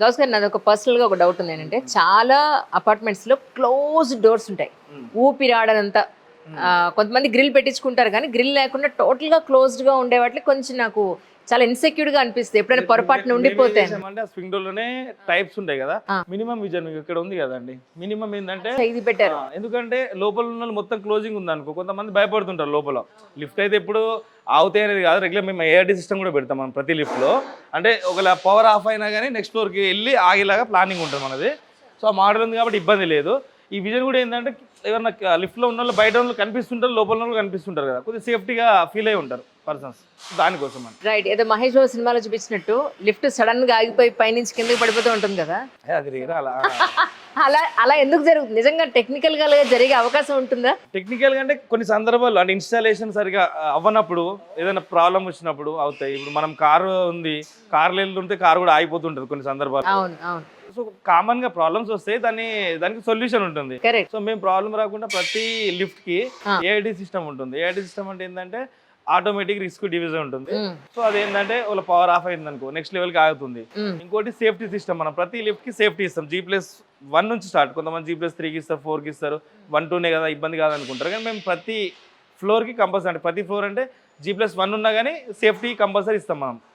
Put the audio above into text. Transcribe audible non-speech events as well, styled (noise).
గౌస్ గారు నాది ఒక పర్సనల్గా ఒక డౌట్ ఉంది ఏంటంటే చాలా అపార్ట్మెంట్స్లో క్లోజ్ డోర్స్ ఉంటాయి. ఊపిరాడనంత కొంతమంది గ్రిల్ పెట్టించుకుంటారు కానీ గ్రిల్ లేకుండా టోటల్గా క్లోజ్డ్గా ఉండే వాటికి కొంచెం నాకు చాలా ఇన్సెక్యూర్గా అనిపిస్తుంది. ఎప్పుడైనా పొరపాటున ఉండిపోతే. అంటే స్వింగ్ డోర్లోనే టైప్స్ ఉంటాయి కదా. మినిమం విజన్ ఇక్కడ ఉంది కదండి. మినిమం ఏంటంటే ఇది పెట్టారు ఎందుకంటే లోపల ఉన్న మొత్తం క్లోజింగ్ ఉంది అనుకో కొంతమంది భయపడుతుంటారు లోపల. లిఫ్ట్ అయితే ఇప్పుడు ఆగుతాయి అనేది కాదు రెగ్యులర్ మేము ఏఆర్టీ సిస్టమ్ కూడా పెడతాం మనం ప్రతి lift లో. అంటే ఒకవేళ పవర్ ఆఫ్ అయినా కానీ నెక్స్ట్ ఫ్లోర్కి వెళ్ళి ఆగేలాగా ప్లానింగ్ ఉంటుంది మనది. సో ఆ మోడల్ ఉంది కాబట్టి ఇబ్బంది లేదు. ఈ విజన్ కూడా ఏంటంటే ఏమన్నా లిఫ్ట్లో ఉన్న వాళ్ళు బయట వాళ్ళు కనిపిస్తుంటారు లోపల వాళ్ళు కనిపిస్తుంటారు కదా. కొద్దిగా సేఫ్టీగా ఫీల్ అయి ఉంటారు పర్సన్స్. దానికోసం అని. రైట్. ఏదో మహేష్ బాబు సినిమాలో చూపించినట్టు లిఫ్ట్ సడన్గా ఆగిపోయి పైనుంచి కిందకి పడిపోతూ ఉంటుంది కదా. అది అలా (laughs) అలా అలా ఎందుకు జరుగుతుంది? నిజంగా టెక్నికల్గా జరిగే అవకాశం ఉంటుందా? టెక్నికల్గా అంటే కొన్ని సందర్భాల్లో అంటే ఇన్స్టాలేషన్ సరిగా అవ్వనప్పుడు ఏదైనా ప్రాబ్లం వచ్చినప్పుడు అవుతాయి. ఇప్పుడు మనం కారు ఉంది కార్లో వెళ్తుంటే కారు కూడా ఆగిపోతుంటుంది కొన్ని సందర్భాలు అవును అవును. సో కామన్గా ప్రాబ్లమ్స్ వస్తాయి దాన్ని దానికి సొల్యూషన్ ఉంటుంది. సో మేము ప్రాబ్లం రాకుండా ప్రతి లిఫ్ట్కి. ఏఐడి సిస్టమ్ ఉంటుంది. ఏఐడి సిస్టమ్ అంటే ఏంటంటే ఆటోమేటిక్ రిస్క్ డివిజన్ ఉంటుంది. సో అదేంటంటే వాళ్ళ పవర్ ఆఫ్ అయింది అనుకో నెక్స్ట్ లెవెల్కి ఆగుతుంది. ఇంకోటి సేఫ్టీ సిస్టమ్ మనం ప్రతి లిఫ్ట్కి సేఫ్టీ ఇస్తాం. జీ ప్లస్ వన్ నుంచి స్టార్ట్. కొంతమంది జీ ప్లస్ త్రీకి ఇస్తారు ఫోర్కి ఇస్తారు. వన్ టూనే కదా ఇబ్బంది కాదు అనుకుంటారు కానీ మేము ప్రతి ఫ్లోర్కి కంపల్సరీ అంటే ప్రతి ఫ్లోర్ అంటే జీ ప్లస్ వన్ ఉన్నా కానీ సేఫ్టీ కంపల్సరీ ఇస్తాం మనం.